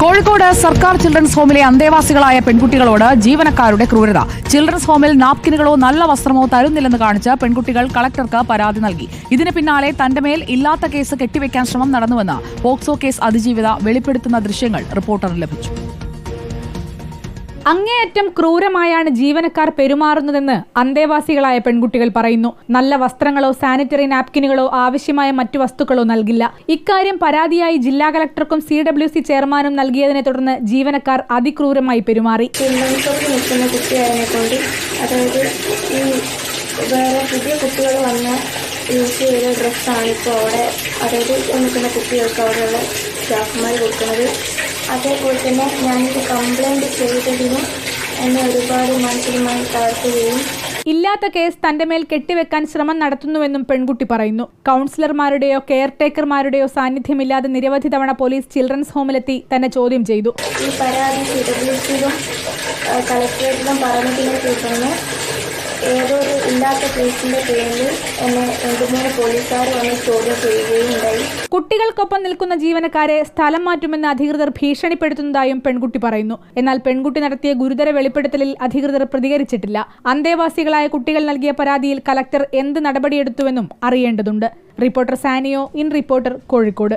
കോഴിക്കോട് സർക്കാർ ചിൽഡ്രൻസ് ഹോമിലെ അന്തേവാസികളായ പെൺകുട്ടികളോട് ജീവനക്കാരുടെ ക്രൂരത. ചിൽഡ്രൻസ് ഹോമിൽ നാപ്കിനുകളോ നല്ല വസ്ത്രമോ തരുന്നില്ലെന്ന് കാണിച്ച് പെൺകുട്ടികൾ കളക്ടർക്ക് പരാതി നൽകി. ഇതിന് പിന്നാലെ തന്റെ മേൽ ഇല്ലാത്ത കേസ് കെട്ടിവെക്കാൻ ശ്രമം നടന്നുവെന്ന് പോക്സോ കേസ് അതിജീവിത വെളിപ്പെടുത്തുന്ന ദൃശ്യങ്ങൾ റിപ്പോർട്ടറിന് ലഭിച്ചു. അങ്ങേയറ്റം ക്രൂരമായാണ് ജീവനക്കാർ പെരുമാറുന്നതെന്ന് അന്തേവാസികളായ പെൺകുട്ടികൾ പറയുന്നു. നല്ല വസ്ത്രങ്ങളോ സാനിറ്ററി നാപ്കിനുകളോ ആവശ്യമായ മറ്റു വസ്തുക്കളോ നൽകില്ല. ഇക്കാര്യം പരാതിയായി ജില്ലാ കളക്ടർക്കും സി ഡബ്ല്യു സി ചെയർമാനും നൽകിയതിനെ തുടർന്ന് ജീവനക്കാർ അതിക്രൂരമായി പെരുമാറി. വേറെ പുതിയ കുട്ടികൾ വന്ന യൂസ് ചെയ്ത ഡ്രസ്സാണ് ഇപ്പോൾ അവിടെ അതായത് നിൽക്കുന്ന കുട്ടികൾക്ക് അവിടെയുള്ള സ്റ്റാഫ്മാർ കൊടുക്കുന്നത്. അതേപോലെ തന്നെ ഞാനിത് കംപ്ലൈന്റ് ചെയ്തതിനും എന്നെ ഒരുപാട് മാനസികമായി താഴ്ത്തുകയും ഇല്ലാത്ത കേസ് തന്റെ മേൽ കെട്ടിവെക്കാൻ ശ്രമം നടത്തുന്നുവെന്നും പെൺകുട്ടി പറയുന്നു. കൗൺസിലർമാരുടെയോ കെയർ ടേക്കർമാരുടെയോ സാന്നിധ്യമില്ലാതെ നിരവധി തവണ പോലീസ് ചിൽഡ്രൻസ് ഹോമിലെത്തി തന്നെ ചോദ്യം ചെയ്തു. ഈ പരാതി കളക്ടറേറ്റിലും പറഞ്ഞതിനെ തുടർന്ന് ഏതോ ഒരു ഇല്ലാത്ത കേസിന്റെ പേരിൽ എന്നെ രണ്ട് മൂന്ന് പോലീസുകാർ വന്ന് ചോദ്യം ചെയ്യുകയും ഉണ്ടായി. കുട്ടികൾക്കൊപ്പം നിൽക്കുന്ന ജീവനക്കാരെ സ്ഥലം മാറ്റുമെന്ന് അധികൃതർ ഭീഷണിപ്പെടുത്തുന്നതായും പെൺകുട്ടി പറയുന്നു. എന്നാൽ പെൺകുട്ടി നടത്തിയ ഗുരുതര വെളിപ്പെടുത്തലിൽ അധികൃതർ പ്രതികരിച്ചിട്ടില്ല. അന്തേവാസികളായ കുട്ടികൾ നൽകിയ പരാതിയിൽ കലക്ടർ എന്ത് നടപടിയെടുത്തുവെന്നും അറിയേണ്ടതുണ്ട്. Reporter Saniyo in reporter Kozhikode.